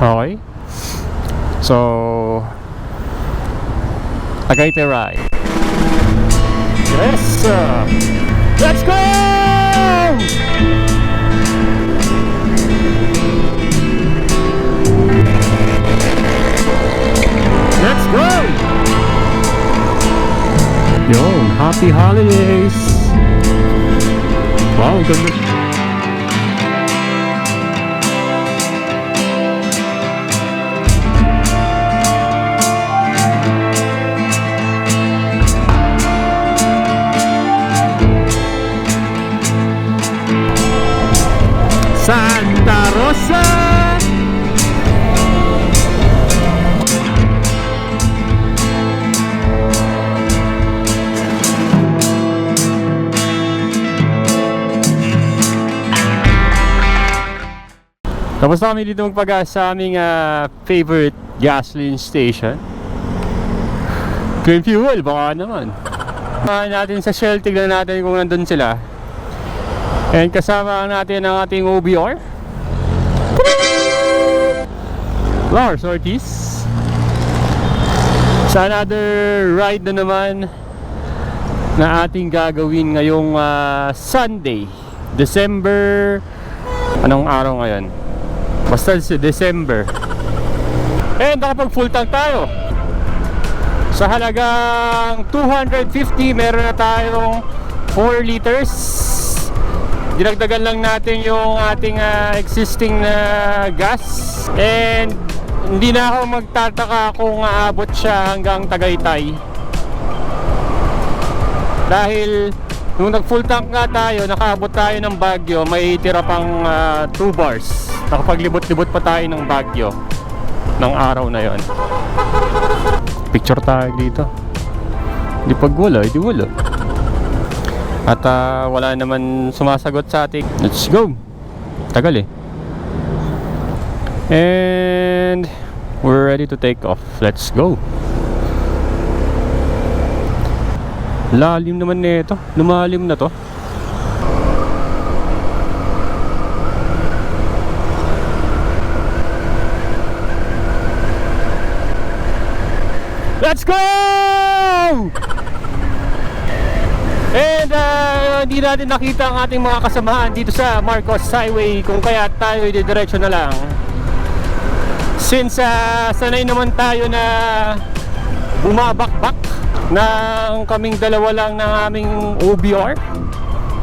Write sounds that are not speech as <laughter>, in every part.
Okay. So, Tagaytay ride. Yes! sir. Let's go! Let's go! Yun, happy holidays! Wow, ang Tapos na kami dito magpagas sa aming ah, favorite gasoline station. Clean fuel, baka naman. Uh, natin sa Shell, tignan natin kung nandun sila. And kasama natin ang ating OBR. Lars Ortiz. Sa another ride na naman na ating gagawin ngayong ah, Sunday, December anong araw ngayon? Basta si December. And nakapag full tank tayo. Sa halagang 250, meron na tayong 4 liters. Dinagdagan lang natin yung ating ah, existing na gas. And hindi na ako magtataka kung aabot siya hanggang Tagaytay. Dahil nung nag full tank nga tayo, nakaabot tayo ng Baguio, may tira pang 2 bars. Nakapaglibot-libot pa tayo ng Baguio ng araw na yon. Picture tayo dito. Di pag wala, di wala. At ah, wala naman sumasagot sa ating. Let's go! Tagal eh. And we're ready to take off. Let's go! Lalim naman nito. Lumalim na to. Let's go! And uh, hindi natin nakita ang ating mga kasamahan dito sa Marcos Highway kung kaya tayo didiretso na lang. Since uh, sanay naman tayo na bumabakbak ng kaming dalawa lang ng aming OBR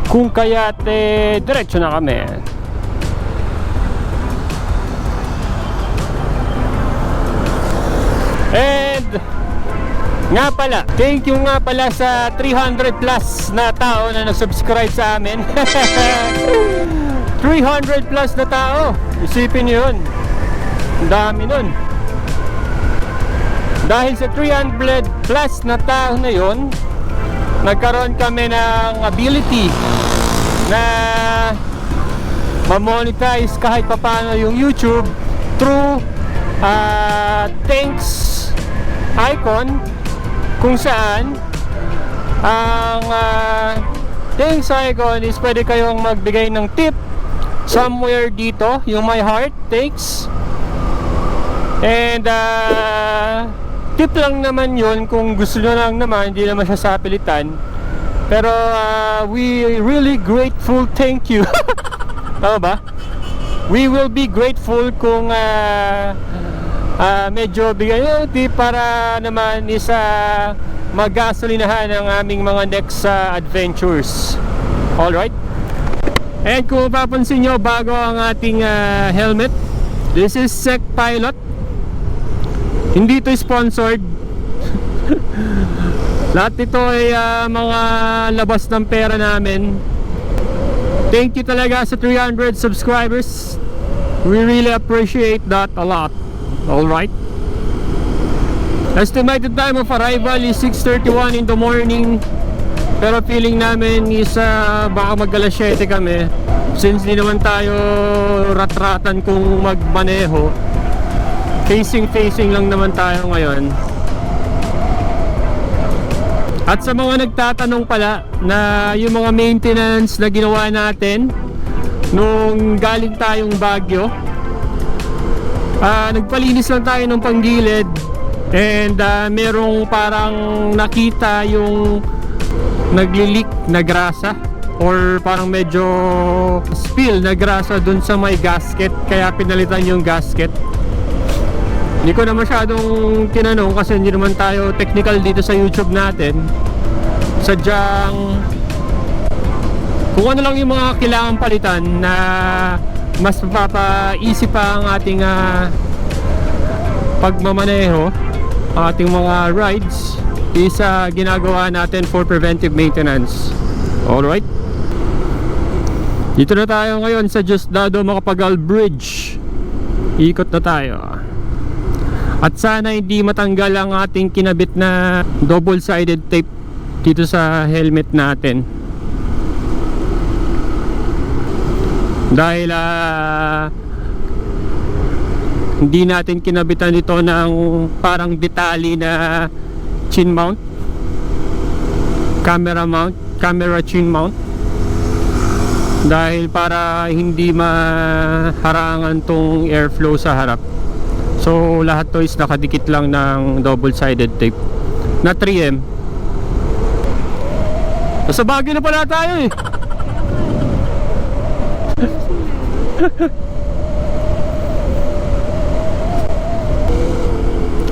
kung kaya eh, diretso na kami. And nga pala, thank you nga pala sa 300 plus na tao na nag-subscribe sa amin. <laughs> 300 plus na tao. Isipin niyo yun. Ang dami nun. Dahil sa 300 plus na tao na yun, nagkaroon kami ng ability na ma-monetize kahit papano yung YouTube through uh, thanks icon kung saan ang uh, thanks icon is pwede kayong magbigay ng tip somewhere dito yung my heart thanks. And uh, tip lang naman yun kung gusto nyo lang naman hindi naman siya sa pilitan. Pero uh, we really grateful thank you. <laughs> Tama ba? we will be grateful kung uh, uh, medyo bigyan nyo tip para naman isa magasolinahan ang aming mga next uh, adventures. Alright and kung mapapansin nyo bago ang ating uh, helmet this is Sec Pilot hindi to sponsored <laughs> lahat ito ay uh, mga labas ng pera namin thank you talaga sa 300 subscribers we really appreciate that a lot Alright. Estimated time of arrival is 6.31 in the morning. Pero feeling namin is uh, baka mag alas 7 kami. Since di naman tayo ratratan kung magmaneho. Facing-facing lang naman tayo ngayon. At sa mga nagtatanong pala na yung mga maintenance na ginawa natin nung galing tayong Baguio Ah, nagpalinis lang tayo ng panggilid and ah, merong parang nakita yung nagli-leak na grasa or parang medyo spill na grasa dun sa may gasket kaya pinalitan yung gasket hindi ko na masyadong tinanong kasi hindi naman tayo technical dito sa YouTube natin. Sadyang kung ano lang yung mga kailangan palitan na mas mapapaisip pa ang ating ah, pagmamaneho ating mga rides is ah, ginagawa natin for preventive maintenance. Alright dito na tayo ngayon sa Diosdado Macapagal Bridge. Ikot na tayo at sana hindi matanggal ang ating kinabit na double sided tape dito sa helmet natin. Dahil ah, hindi natin kinabitan ito ng parang detali na chin mount. Camera mount camera chin mount. Dahil para hindi maharangan tong airflow sa harap so lahat to is nakadikit lang ng double sided tape. Na 3M sa Baguio na pala tayo eh. <laughs>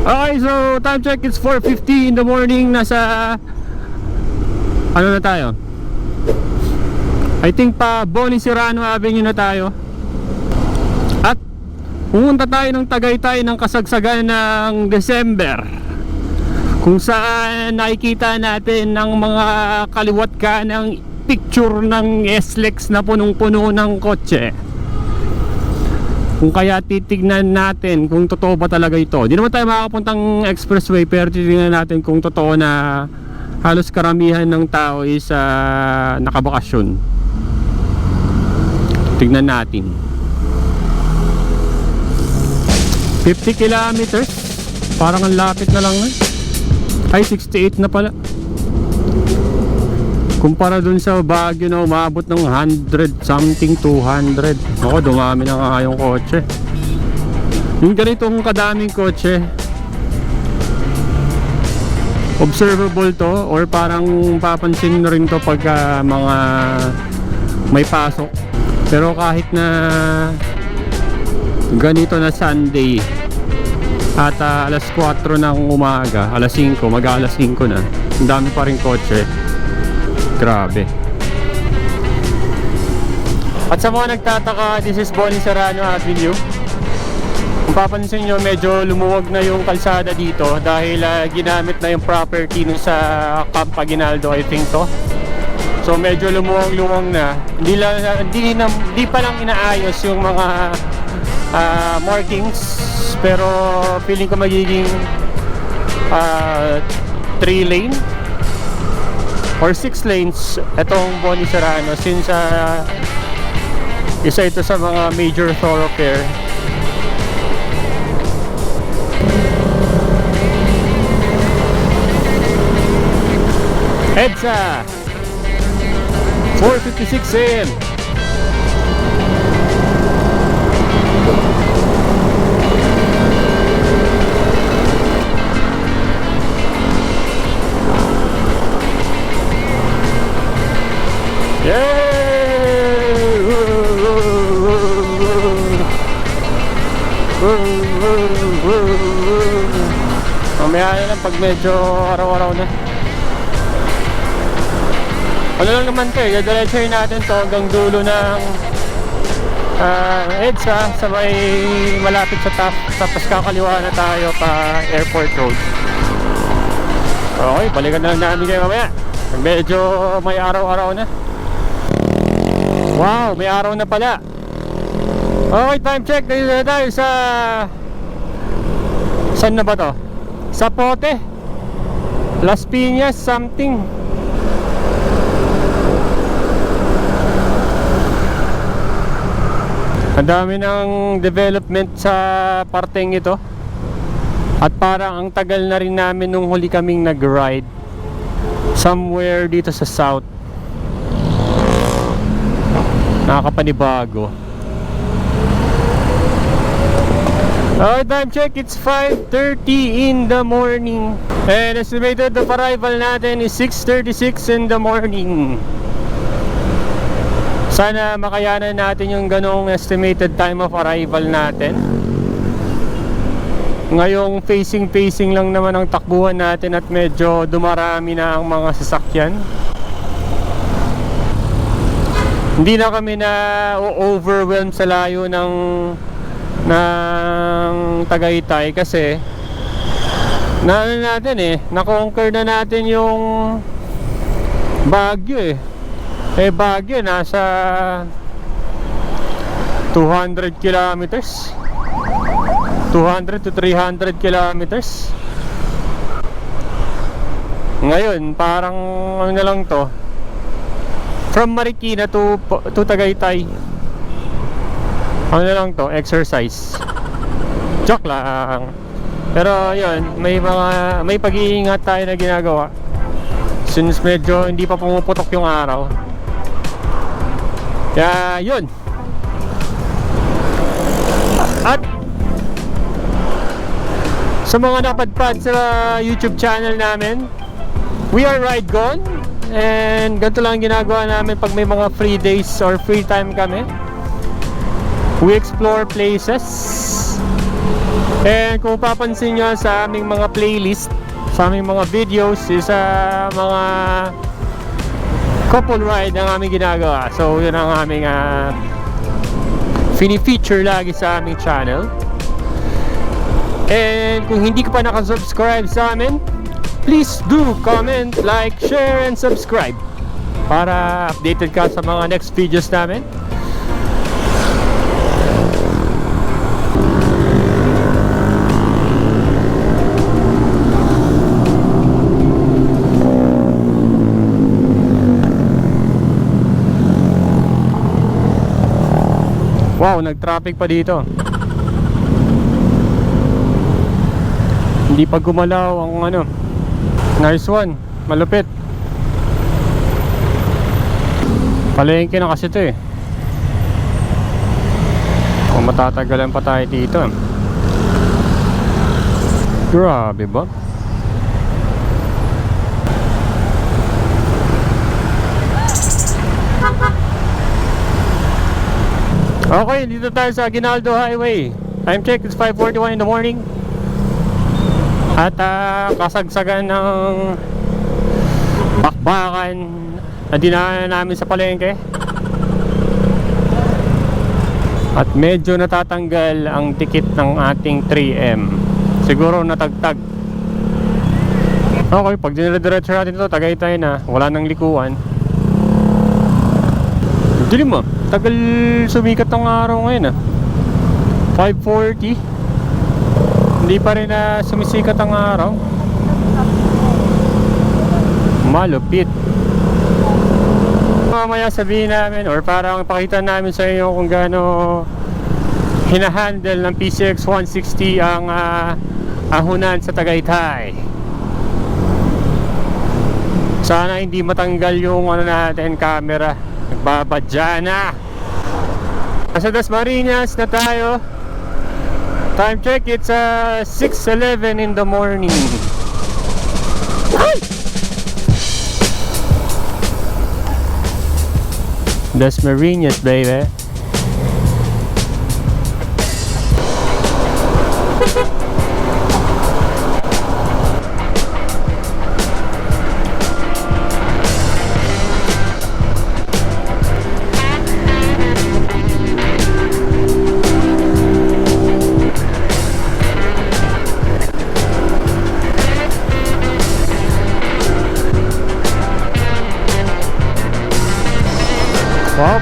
Okay, so time check. It's 4.50 in the morning. Nasa Ano na tayo? I think pa Boni Serrano Avenue na tayo Pumunta tayo ng Tagaytay ng kasagsagan ng December Kung saan nakikita natin ng mga kaliwat ka ng picture ng SLEX na punong-puno ng kotse kung kaya titignan natin kung totoo ba talaga ito. Di naman tayo makakapuntang expressway pero titignan natin kung totoo na halos karamihan ng tao is uh, nakabakasyon. Tignan natin. 50 kilometers. Parang ang lapit na lang. Eh. Ay, 68 na pala. Kumpara dun sa Baguio na umabot ng 100 something 200 Ako dumami na nga yung kotse Yung ganitong kadaming kotse Observable to or parang papansin na rin to pagka mga may pasok Pero kahit na ganito na Sunday at uh, alas 4 ng umaga, alas 5, mag alas 5 na Ang dami pa rin kotse Grabe. At sa mga nagtataka, this is Bonnie Serrano Avenue. Kung papansin nyo, medyo lumuwag na yung kalsada dito dahil uh, ginamit na yung property nung sa Camp Aguinaldo, I think to. So medyo lumuwag-luwag na. Hindi, lang, hindi, na, hindi pa lang inaayos yung mga uh, markings pero feeling ko magiging uh, 3 lane or 6 lanes itong Boni Serrano since uh, isa ito sa mga major thoroughfare. EDSA 4.56 AM Mamaya na lang pag medyo araw-araw na. Ano lang naman to eh, dadiretsuhin natin to hanggang dulo ng uh, EDSA sa may malapit sa top tapos kakaliwa na tayo pa airport road. Okay, balikan na lang namin kayo mamaya. Medyo may araw-araw na. Wow, may araw na pala. Okay, time check. Dito na tayo sa... Saan na ba to? Sa Pote. Las Piñas something. Ang dami ng development sa parteng ito. At parang ang tagal na rin namin nung huli kaming nag-ride somewhere dito sa south. Nakakapanibago. Uh, time check, it's 5.30 in the morning. And estimated of arrival natin is 6.36 in the morning. Sana makayanan natin yung ganong estimated time of arrival natin. Ngayong facing-facing lang naman ang takbuhan natin at medyo dumarami na ang mga sasakyan. Hindi na kami na overwhelm sa layo ng ng Tagaytay kasi na ano natin eh, na-conquer na natin yung Baguio eh. Eh Baguio nasa 200 kilometers. 200 to 300 kilometers. Ngayon, parang ano lang to. From Marikina to to Tagaytay. Ano na lang to, exercise. Joke lang. Pero yun, may mga may pag-iingat tayo na ginagawa. Since medyo hindi pa pumuputok yung araw. Kaya yun. At sa mga napadpad sa YouTube channel namin, we are Ride Gone. And ganito lang ang ginagawa namin pag may mga free days or free time kami. We explore places. And kung papansin nyo sa aming mga playlist, sa aming mga videos, is mga couple ride ang aming ginagawa. So, yun ang aming uh, fini-feature lagi sa aming channel. And kung hindi ka pa nakasubscribe sa amin, please do comment, like, share, and subscribe para updated ka sa mga next videos namin. Wow, nag-traffic pa dito. Hindi pa gumalaw ang ano. Nice one. Malupit. Palengke na kasi to eh. Kung matatagalan pa tayo dito. Grabe ba? Okay, dito tayo sa Ginaldo Highway. Time check, it's 5.41 in the morning. At ah, kasagsagan ng bakbakan na dinaanan namin sa palengke. At medyo natatanggal ang tikit ng ating 3M. Siguro natagtag. Okay, pag dinadiretso natin ito, Tagaytay na. Wala nang likuan. Dilim mo. Tagal sumikat ng araw ngayon ah. 5.40 Hindi pa rin na sumisikat ang araw. Malupit. Mamaya sabihin namin or parang pakita namin sa inyo kung gaano hinahandle ng PCX 160 ang ah, ahunan sa Tagaytay. Sana hindi matanggal yung ano natin camera nagbabadya na. Nasa Dasmariñas na tayo. Time check it's uh, 6.11 in the morning. Ay! Dasmariñas baby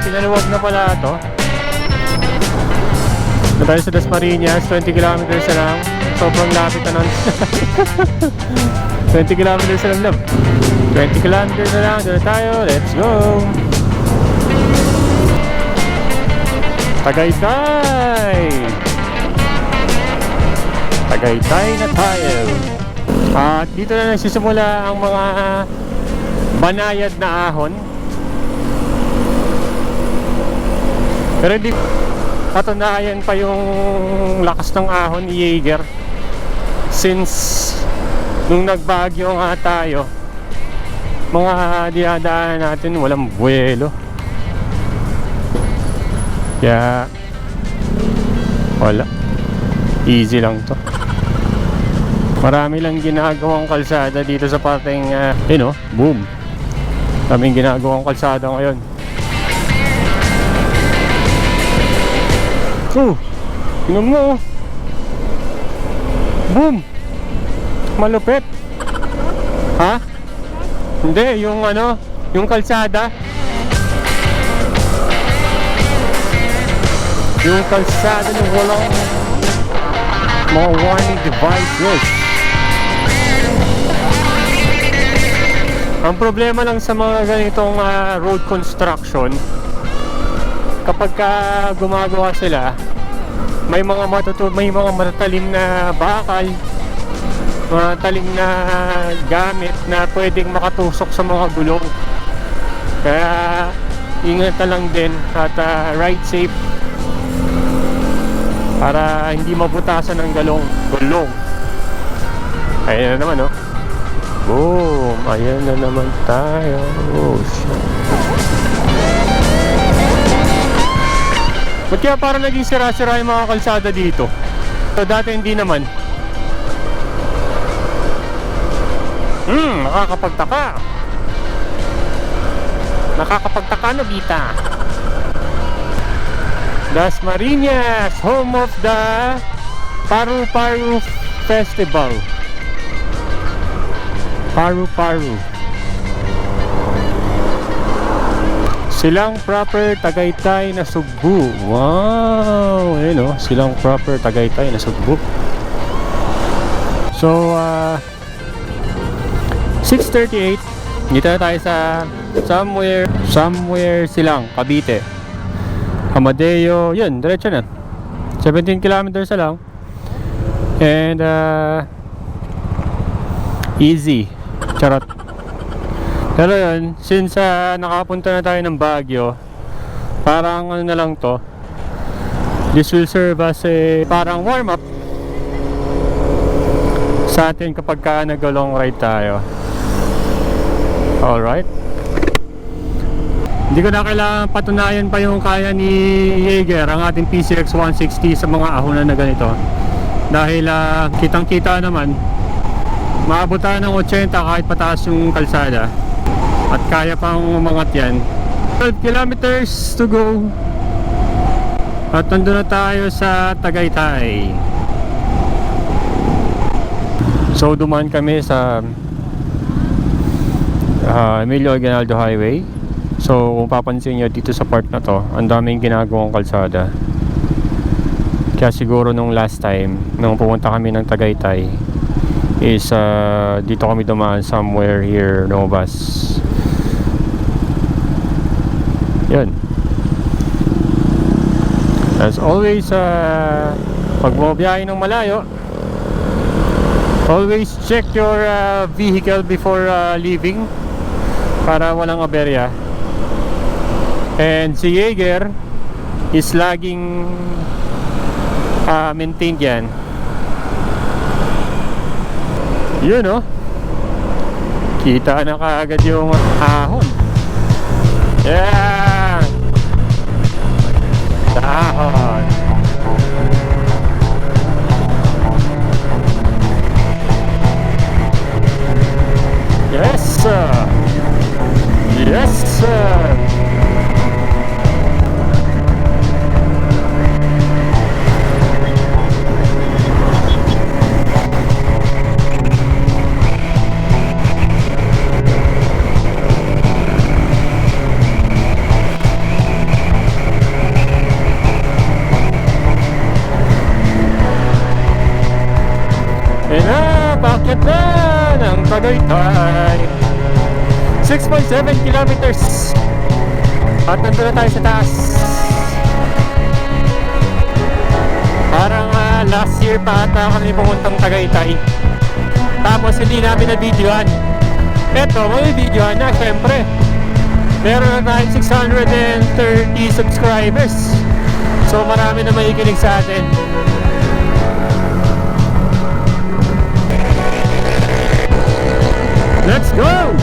pinaluwag na pala ito. Na sa Dasmariñas, 20 kilometers na lang. Sobrang lapit na nun. <laughs> 20 kilometers na lang lang. 20 kilometers na lang, doon tayo. Let's go! Tagaytay! Tagaytay na tayo. At dito na nagsisimula ang mga banayad na ahon. Pero hindi patunayan pa yung lakas ng ahon ni Jaeger. Since nung nagbagyo nga tayo mga diadaan natin walang buwelo. Kaya wala. Easy lang to. Marami lang ginagawang kalsada dito sa parteng uh, you know, boom. Kaming ginagawang kalsada ngayon Oh, tingnan mo. oh. Boom. Malupit. Ha? Hindi, yung ano, yung kalsada. Yung kalsada ng walang mga warning devices. Ang problema lang sa mga ganitong ah, road construction, kapag ka gumagawa sila may mga matutu may mga matatalim na bakal matatalim na gamit na pwedeng makatusok sa mga gulong. Kaya ingat na lang din at ah, ride safe para hindi mabutasan ng galong. Gulong. Ayan na naman oh. Boom. Ayan na naman tayo. Oh shit Ba't kaya parang naging sira-sira yung mga kalsada dito? So, dati hindi naman. Hmm, nakakapagtaka. Nakakapagtaka, Nobita. Las Marinas, home of the Paru Paru Festival. Paru Paru. Silang proper Tagaytay na Sugbu. Wow! Ayun o, silang proper Tagaytay na Sugbu. So, uh, 6.38. Dito na tayo sa somewhere, somewhere silang, Cavite. Amadeo, yun, diretso na. 17 kilometers lang. And, uh, easy. Charot. Pero yun, since uh, nakapunta na tayo ng Baguio, parang ano na lang to, this will serve as a parang warm up sa atin kapag ka nag-long ride tayo. Alright. Hindi ko na kailangan patunayan pa yung kaya ni Jaeger, ang ating PCX 160 sa mga ahonan na ganito. Dahil ah, kitang-kita naman, maabot tayo ng 80 kahit pataas yung kalsada. At kaya pang umangat yan. 12 kilometers to go. At nandun na tayo sa Tagaytay. So dumaan kami sa uh, Emilio Aguinaldo Highway. So kung papansin nyo dito sa part na to, ang daming ginagawang kalsada. Kaya siguro nung last time, nung pumunta kami ng Tagaytay, is uh, dito kami dumaan somewhere here, Novas. Yun. As always, uh, pag bumabiyahe ng malayo, always check your uh, vehicle before uh, leaving para walang aberya. And si Jaeger is laging uh, maintained yan. Yun oh. Kita na kaagad yung ahon. 6.7 kilometers. At nandun na tayo sa taas. Parang ah, last year pa ata kami pumuntang Tagaytay. Tapos hindi namin na videoan Eto, may videoan na syempre. Meron na tayong 630 subscribers. So marami na makikinig sa atin. Let's go!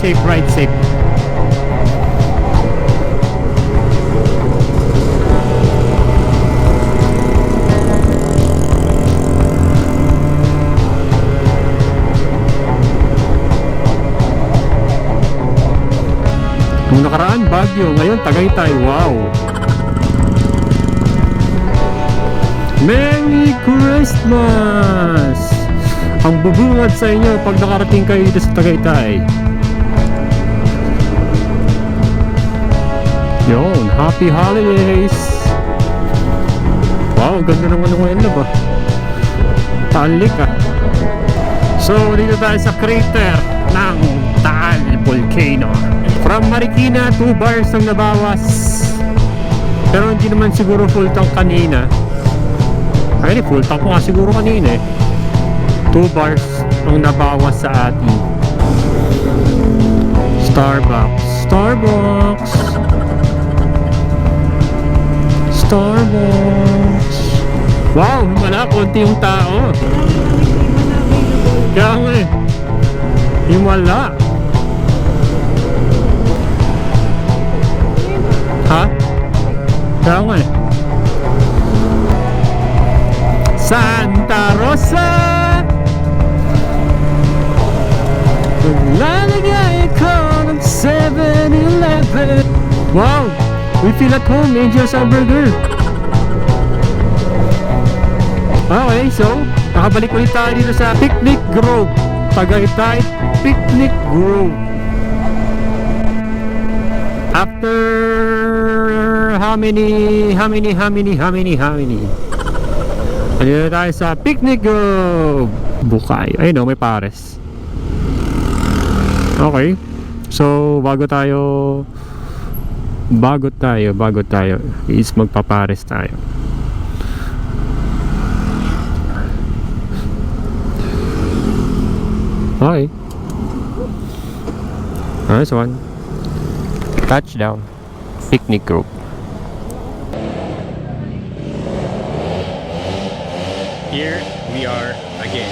Safe, ride safe. Nung nakaraan, Baguio. Ngayon, Tagaytay. Wow! Merry Christmas! Ang bubungad sa inyo pag nakarating kayo dito sa Tagaytay. Yun, Happy Holidays! Wow, ganda naman ng wala ba? Talik ah. So, dito tayo sa crater ng Taal Volcano. From Marikina, 2 bars ang nabawas. Pero hindi naman siguro full tank kanina. Ay, full tank ko nga siguro kanina eh. 2 bars ang nabawas sa atin. Starbucks. Starbucks. Starbucks. Wow, wala konti yung tao. Kaya nga eh. Wala. Ha? Kaya nga eh. Santa Rosa Lalagay ko ng 7-Eleven Wow! We feel at home, Angel's Hamburger Okay, so nakabalik ulit tayo dito sa Picnic Grove. Tagaytay Picnic Grove. After how many, how many, how many, how many, how many? Andito tayo sa Picnic Grove? Bukay Ayun o, may pares. Okay So, bago tayo Bago tayo, bago tayo Is magpapares tayo Okay Nice one Touchdown Picnic Grove Here we are again.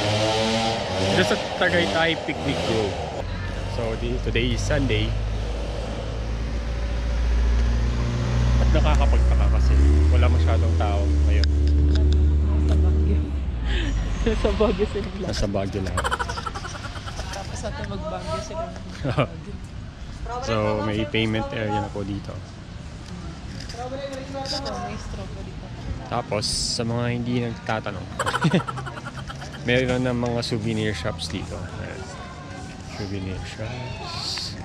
Just at Tagaytay Picnic Grove. So today is Sunday. Nakakapagtaka kasi wala masyadong tao ngayon. sa Baguio sila lang. Nasa Baguio lang. Tapos natin mag-Baguio sila. so may payment area na po dito. Tapos sa mga hindi nagtatanong. <laughs> meron ng mga souvenir shops dito. Souvenir shops.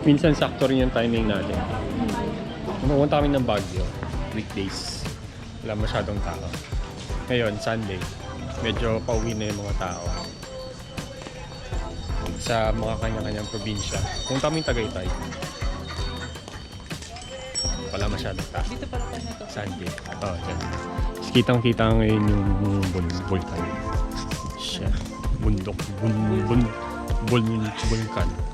Minsan sakto rin yung timing natin. Pumunta kami ng Baguio, weekdays. Wala masyadong tao. Ngayon, Sunday, medyo pauwi na yung mga tao sa mga kanya-kanyang probinsya. Punta kami Tagaytay. Wala masyadong tao. Dito pala tayo na to. Sunday. Oo, oh, dyan. Kitang-kita ngayon yung bul bulkan. Siya. Bundok. Bun, bun, bun, bulkan. So,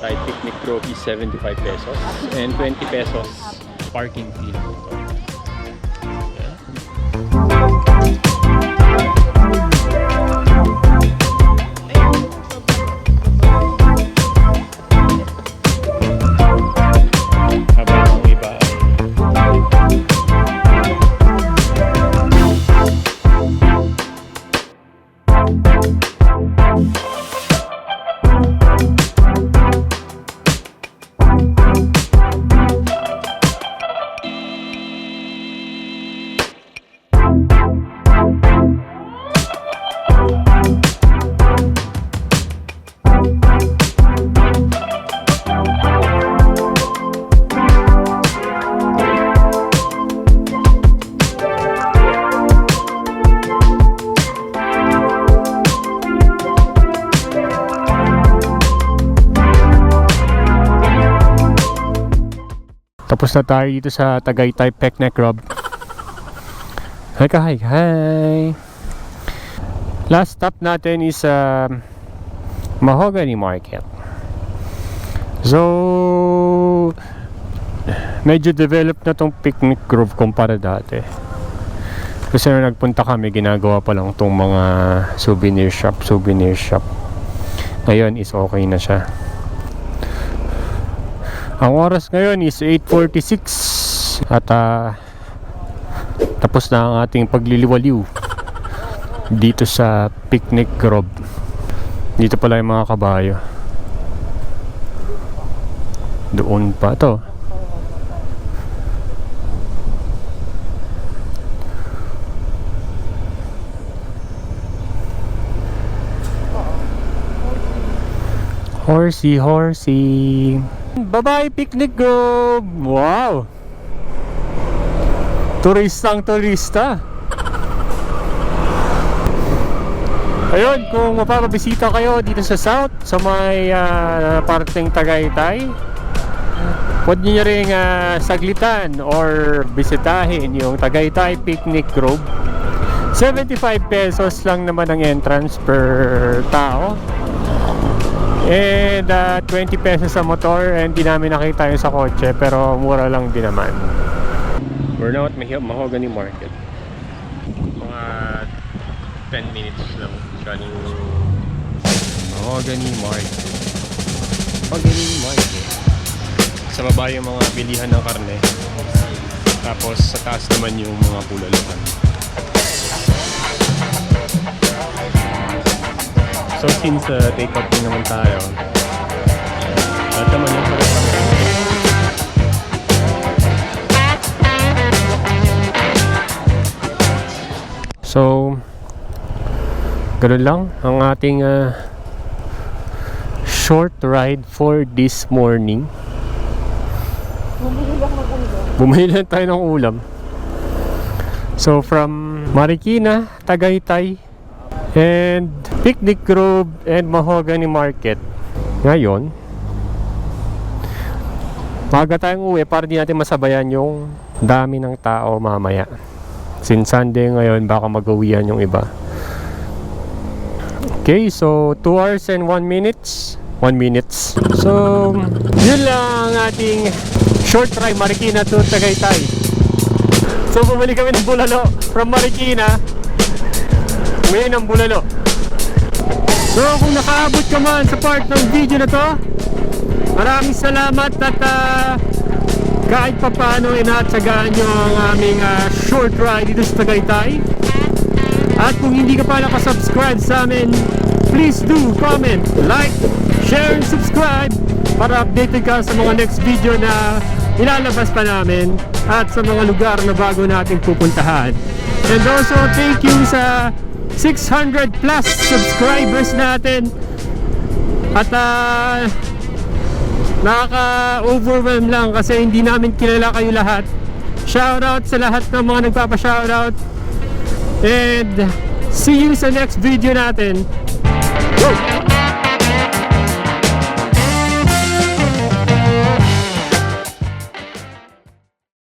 Tagaytay Picnic is 75 pesos. And 20 pesos parking fee Tapos na tayo dito sa Tagaytay Picnic Club. Hi, hi, hi. Last stop natin is um, Mahogany Market. So, medyo developed na tong picnic grove kumpara dati. Kasi nung nagpunta kami, ginagawa pa lang tong mga souvenir shop, souvenir shop. Ngayon is okay na siya. Ang oras ngayon is 8.46 at ah, tapos na ang ating pagliliwaliw dito sa picnic grove. Dito pala yung mga kabayo. Doon pa to. Horsey, horsey. Bye-bye, picnic grove. Wow. Turistang turista. Ayun, kung mapapabisita kayo dito sa South, sa may ah, parteng Tagaytay, Huwag niyo rin ah, saglitan or bisitahin yung Tagaytay Picnic Grove. 75 pesos lang naman ang entrance per tao. And ah, 20 pesos sa motor and di namin nakita yung sa kotse pero mura lang din naman. We're now at Mahi- Mahogany Market. Mga 10 minutes lang galing Mahogany Market. Mahogany Market. Sa baba yung mga bilihan ng karne. Tapos sa taas naman yung mga pulaluhan. So since uh, take out din naman tayo, lahat naman yung So, ganun lang ang ating uh, short ride for this morning. Bumili lang tayo ng ulam. So from Marikina, Tagaytay, and Picnic Grove and Mahogany Market. Ngayon, maga tayong uwi para di natin masabayan yung dami ng tao mamaya. Since Sunday ngayon, baka mag-uwian yung iba. Okay, so 2 hours and 1 minutes. 1 minutes. So, yun lang ang ating short ride Marikina to Tagaytay. So, bumalik kami ng Bulalo from Marikina. Uwi ng Bulalo. So, kung nakaabot ka man sa part ng video na to, maraming salamat at ah, kahit pa paano inatsagaan nyo ang aming ah, short ride dito sa Tagaytay. At kung hindi ka pa nakasubscribe sa amin, please do comment, like, share, and subscribe para updated ka sa mga next video na ilalabas pa namin at sa mga lugar na bago natin pupuntahan. And also, thank you sa 600 plus subscribers natin. At ah, nakaka-overwhelm lang kasi hindi namin kilala kayo lahat. Shoutout sa lahat ng mga nagpapa-shoutout. And see you sa next video natin.